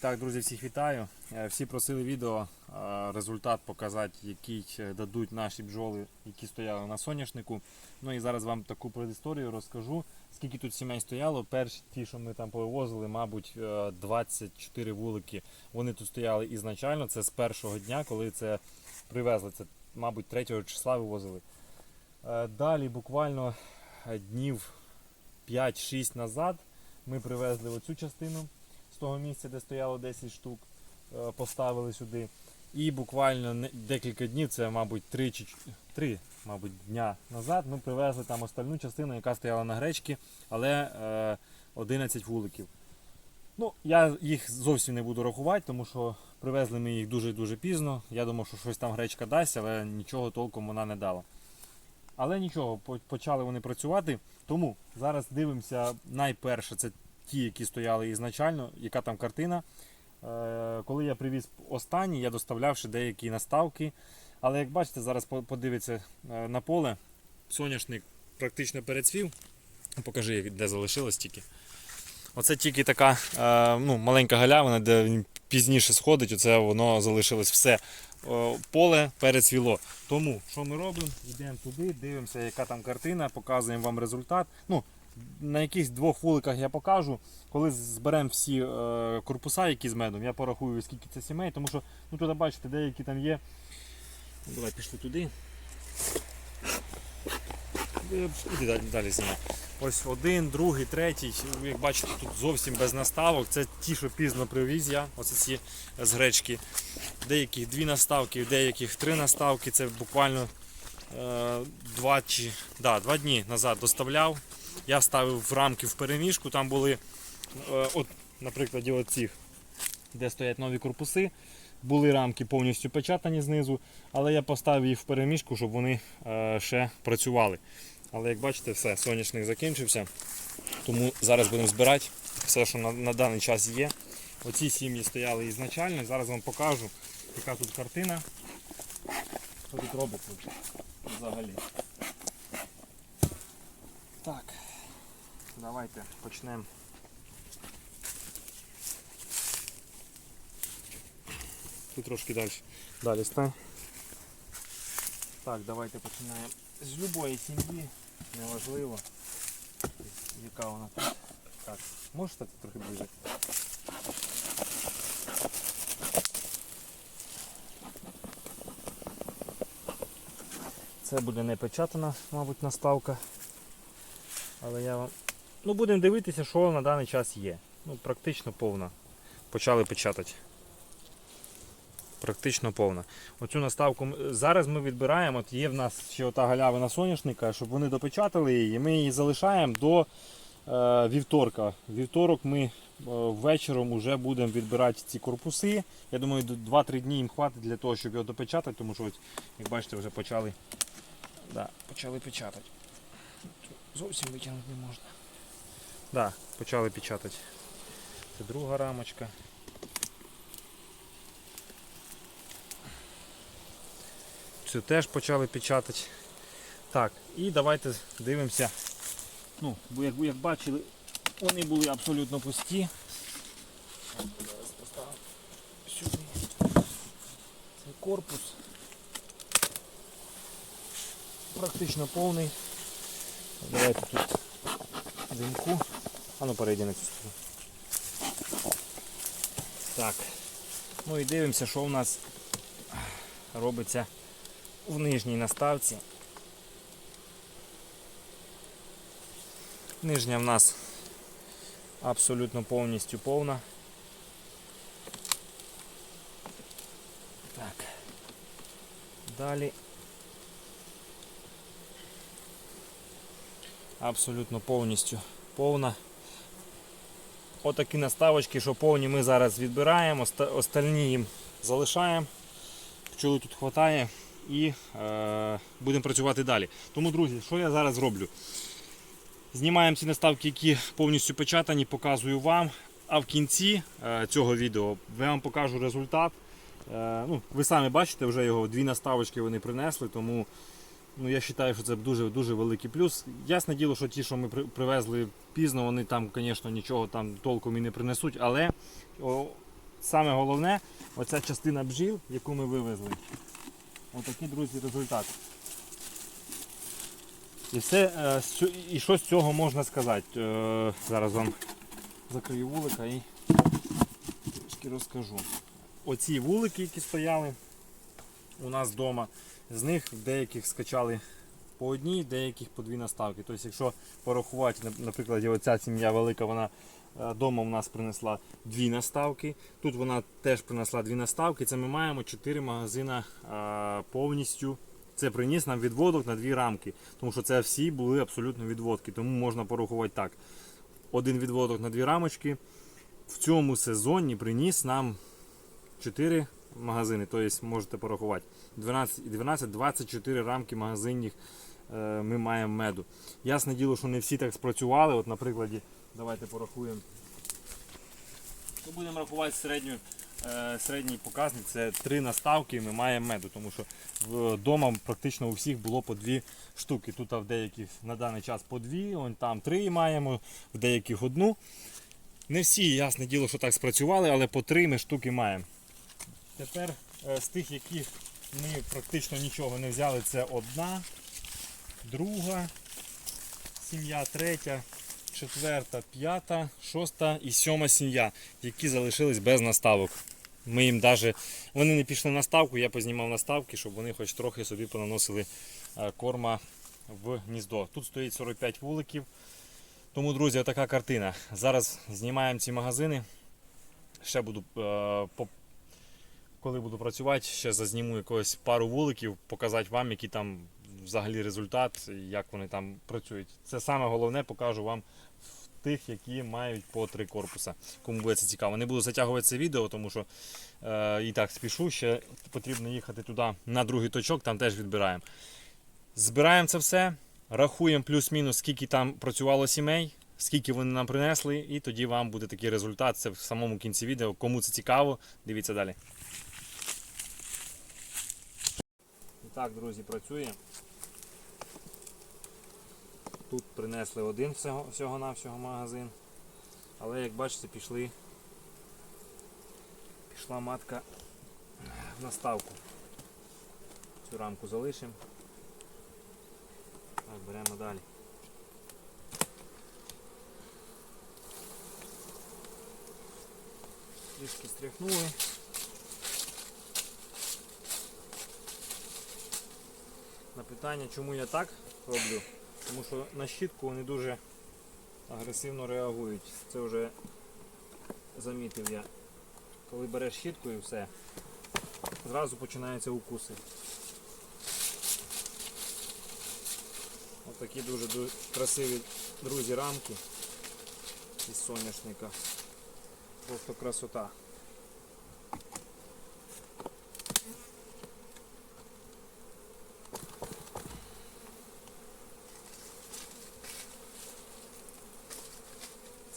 Так, друзі, всіх вітаю. Е, Всі просили відео е, результат показати, який е, дадуть наші бджоли, які стояли на соняшнику. Ну і зараз вам таку предісторію розкажу. Скільки тут сімей стояло. Перші ті, що ми там повивозили, мабуть, е, 24 вулики. Вони тут стояли ізначально. Це з першого дня, коли це привезли. Це, мабуть, 3 числа вивозили. Далі буквально днів 5-6 назад ми привезли оцю частину з того місця, де стояло 10 штук, е, поставили сюди. І буквально декілька днів, це, мабуть, 3 чи 3, мабуть, дня назад, ми привезли там остальну частину, яка стояла на гречці, але е, 11 вуликів. Ну, я їх зовсім не буду рахувати, тому що привезли ми їх дуже-дуже пізно. Я думав, що щось там гречка дасть, але нічого толком вона не дала. Але нічого, почали вони працювати. Тому зараз дивимося найперше, це ті, які стояли ізначально, яка там картина. Е, Коли я привіз останні, я доставляв ще деякі наставки. Але як бачите, зараз подивиться е, на поле. Соняшник практично перецвів. Покажи, де залишилось тільки. Оце тільки така е, ну, маленька галявина, де він пізніше сходить, оце воно залишилось все. Поле перецвіло. Тому що ми робимо? Йдемо туди, дивимося, яка там картина, показуємо вам результат. Ну, на якихось двох вуликах я покажу. Коли зберемо всі е, корпуса, які з медом, я порахую, скільки це сімей, тому що ну, туди бачите, деякі там є. Ну, Давай пішли туди. Е, Іди далі, далі знімай. Ось один, другий, третій. Як бачите, тут зовсім без наставок. Це ті, що пізно привіз я, оце ці з гречки. Деяких дві наставки, деяких три наставки. Це буквально е, два, чи, да, два дні назад доставляв. Я вставив в рамки в переміжку. Там були, е, от, наприклад, оцих, де стоять нові корпуси. Були рамки повністю печатані знизу, але я поставив їх в переміжку, щоб вони е, ще працювали. Але як бачите, все, соняшник закінчився. Тому зараз будемо збирати все, що на, на даний час є. Оці сім'ї стояли ізначально. Зараз вам покажу, яка тут картина. Що тут робиться взагалі. Так, давайте почнемо. Тут трошки далі. Далі стань. Так, давайте починаємо з будь-якої сім'ї, неважливо, яка вона тут. Так, можеш стати трохи ближче? Це буде не печатана, мабуть, наставка. Але я вам. Ну, будемо дивитися, що на даний час є. Ну, практично повна. Почали печатати. Практично повна. Оцю наставку зараз ми відбираємо. От є в нас ще ота галявина соняшника, щоб вони допечатали її. Ми її залишаємо до е, вівторка. Вівторок ми е, вечором вже будемо відбирати ці корпуси. Я думаю, 2-3 дні їм хватить для того, щоб його допечатати, тому що, ось, як бачите, вже почали, да, почали печатати. Зовсім витягнути не можна. Да, почали печатати. Це друга рамочка. Цю теж почали печатати. Так, і давайте дивимося. Ну, бо як, як бачили, вони були абсолютно пусті. Сюди цей корпус. Практично повний. Давайте тут димку. А ну перейди на цю сторону. Так. Ну і дивимося, що у нас робиться в нижній наставці. Нижня в нас абсолютно повністю повна. Так. Далі. Абсолютно повністю повна. Отакі наставочки, що повні ми зараз відбираємо, оста- остальні їм залишаємо. Пчоли тут вистачає і е, будемо працювати далі. Тому, друзі, що я зараз роблю? Знімаємо ці наставки, які повністю печатані, показую вам. А в кінці е, цього відео я вам покажу результат. Е, ну, ви самі бачите, вже його дві наставочки вони принесли, тому ну, я вважаю, що це дуже дуже великий плюс. Ясне діло, що ті, що ми привезли пізно, вони там, звісно, нічого там толком і не принесуть, але о, саме головне, оця частина бджіл, яку ми вивезли. Отакий, друзі, результат. І все, е, і що з цього можна сказати? Е, Зараз вам закрию вулика і трішки розкажу. Оці вулики, які стояли у нас вдома, з них деяких скачали по одній, деяких по дві наставки. Тобто, якщо порахувати, наприклад, оця сім'я велика, вона вдома у нас принесла дві наставки. Тут вона теж принесла дві наставки. Це ми маємо чотири магазини повністю. Це приніс нам відводок на дві рамки, тому що це всі були абсолютно відводки. Тому можна порахувати так. Один відводок на дві рамочки. В цьому сезоні приніс нам 4 магазини, тобто можете порахувати. 12-24 рамки магазинних е, ми маємо меду. Ясне діло, що не всі так спрацювали. От, наприклад, давайте порахуємо. Ну, будемо рахувати середню, е, середній показник. Це 3 наставки ми маємо меду, тому що вдома практично у всіх було по 2 штуки. Тут в деяких на даний час по 2, он там 3 маємо, в деяких одну. Не всі, ясне діло, що так спрацювали, але по 3 ми штуки маємо. Тепер е, з тих, яких ми практично нічого не взяли, це одна, друга сім'я, третя, четверта, п'ята, шоста і сьома сім'я, які залишились без наставок. Ми їм даже, вони не пішли на ставку, я познімав наставки, щоб вони хоч трохи собі понаносили е, корма в гніздо. Тут стоїть 45 вуликів. Тому, друзі, така картина. Зараз знімаємо ці магазини. Ще буду е, коли буду працювати, ще зазніму якогось пару вуликів, показати вам, який там взагалі результат, як вони там працюють. Це саме головне покажу вам в тих, які мають по три корпуса. Кому буде це цікаво. Не буду затягувати це відео, тому що е, і так спішу. Ще потрібно їхати туди на другий точок, там теж відбираємо. Збираємо це все, рахуємо плюс-мінус, скільки там працювало сімей. Скільки вони нам принесли, і тоді вам буде такий результат. Це в самому кінці відео. Кому це цікаво, дивіться далі. І так, друзі, працює. Тут принесли один всього, всього-навсього магазин. Але як бачите, пішли. Пішла матка в наставку. Цю рамку залишимо. Так, беремо далі. Трішки стряхнули. На питання, чому я так роблю. Тому що на щітку вони дуже агресивно реагують. Це вже замітив я. Коли береш щітку і все, зразу починаються укуси. Ось такі дуже, дуже красиві друзі рамки із соняшника. Просто красота.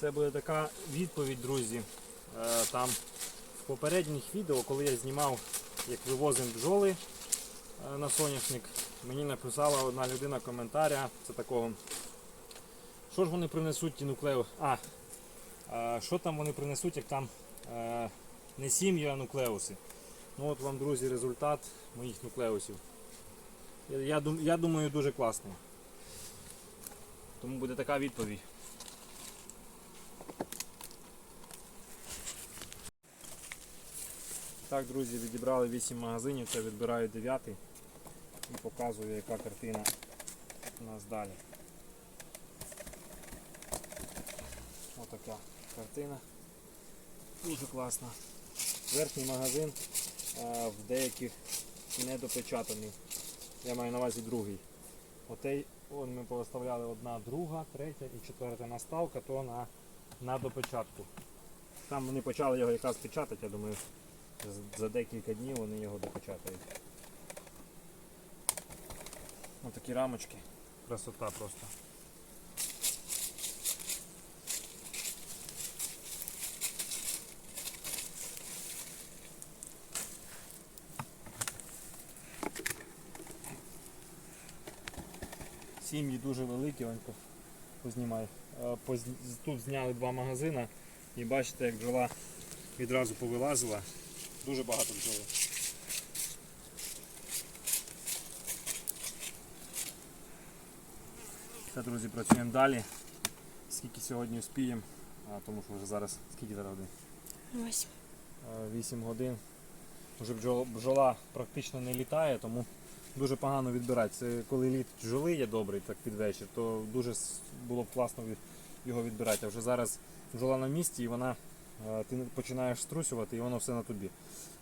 Це буде така відповідь, друзі. Е, Там в попередніх відео, коли я знімав, як вивозимо бджоли е, на соняшник, мені написала одна людина коментаря, це такого. Що ж вони принесуть ті нуклеуси? А, що там вони принесуть, як там е, не сім'ї, а нуклеуси. Ну от вам, друзі, результат моїх нуклеусів. Я, я думаю, дуже класний. Тому буде така відповідь. Так, друзі, відібрали 8 магазинів, це відбираю 9 і показую, яка картина у нас далі. Отака картина. Дуже класна. Верхній магазин а, в деяких недопечатаний. Я маю на увазі другий. Отей он ми поставляли одна, друга, третя і четверта наставка, то на, на допечатку. Там вони почали його якраз печатати, я думаю. За декілька днів вони його допечатають. Ось такі рамочки. Красота просто. Сім'ї дуже великі, познімай. Е, Тут зняли два магазини і бачите, як бджола відразу повилазила. Дуже багато бджоли. Все, друзі, працюємо далі. Скільки сьогодні успіємо, а, тому що вже зараз скільки зараз годин? Ось. Е, 8 годин. Вже бджола, бджола практично не літає, тому дуже погано відбирати. Це коли літ бджоли є добрий, так під вечір, то дуже було б класно його відбирати. А вже зараз бджола на місці і вона ти починаєш струсювати і воно все на тобі.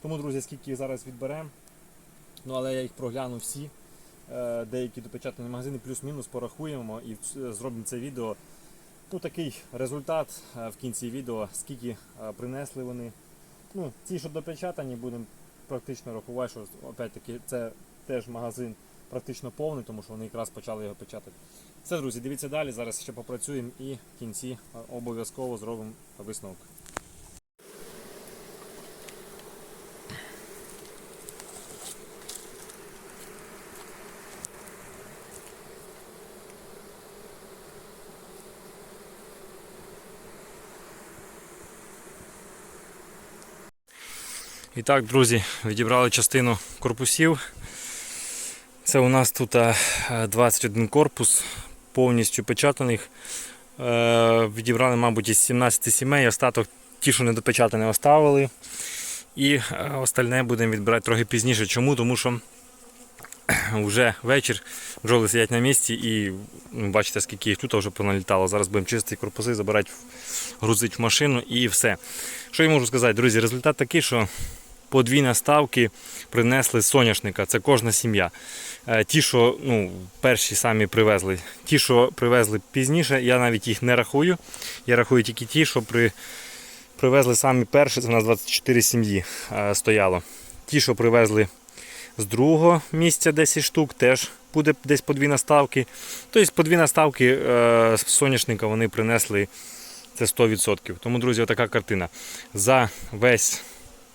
Тому, друзі, скільки зараз відберемо, ну але я їх прогляну всі. Е, Деякі допечатані магазини, плюс-мінус порахуємо і е, зробимо це відео. Ну, такий результат е, в кінці відео, скільки е, принесли вони. Ну, ті, що допечатані, будемо практично рахувати, що опять-таки це теж магазин практично повний, тому що вони якраз почали його печатати. Все, друзі, дивіться далі. Зараз ще попрацюємо і в кінці е, обов'язково зробимо висновок. І так, друзі, відібрали частину корпусів. Це у нас тут е, 21 корпус, повністю печатаних. Е, Відібрали, мабуть, із 17 сімей, остаток ті, що не допечатані, оставили. І е, остальне будемо відбирати трохи пізніше. Чому? Тому що вже вечір, бджоли сидять на місці і ну, бачите, скільки їх тут вже поналітало. Зараз будемо чистити корпуси, забирати, грузити в машину і все. Що я можу сказати, друзі, результат такий, що по дві наставки принесли соняшника. Це кожна сім'я. Е, Ті, що ну, перші самі привезли, ті, що привезли пізніше, я навіть їх не рахую. Я рахую тільки ті, що при... привезли самі перші, це у нас 24 сім'ї е, стояло. Ті, що привезли з другого місця 10 штук, теж буде десь по дві наставки. Тобто по дві наставки е, з соняшника вони принесли це 100%. Тому, друзі, отака картина. За весь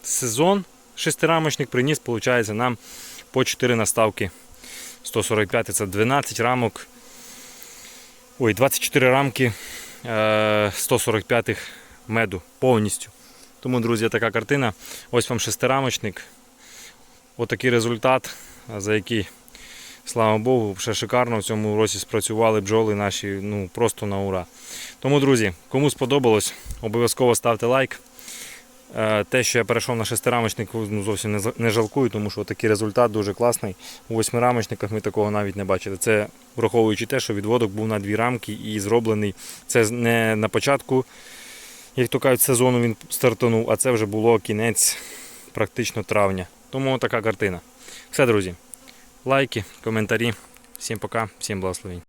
сезон шестирамочник приніс, виходить, нам по 4 наставки 145 це 12 рамок. Ой, 24 рамки е, 145 меду повністю. Тому, друзі, така картина. Ось вам шестирамочник. Отакий результат, за який, слава Богу, ще шикарно в цьому році спрацювали бджоли наші ну, просто на ура. Тому, друзі, кому сподобалось, обов'язково ставте лайк. Е, Те, що я перейшов на шестирамочник, ну, зовсім не жалкую, тому що такий результат дуже класний. У восьмирамочниках ми такого навіть не бачили. Це враховуючи те, що відводок був на дві рамки і зроблений. Це не на початку, як то кажуть, сезону він стартанув, а це вже було кінець практично травня. Тому така картина. Все, друзі. Лайки, коментарі. Всім пока, всім благословень.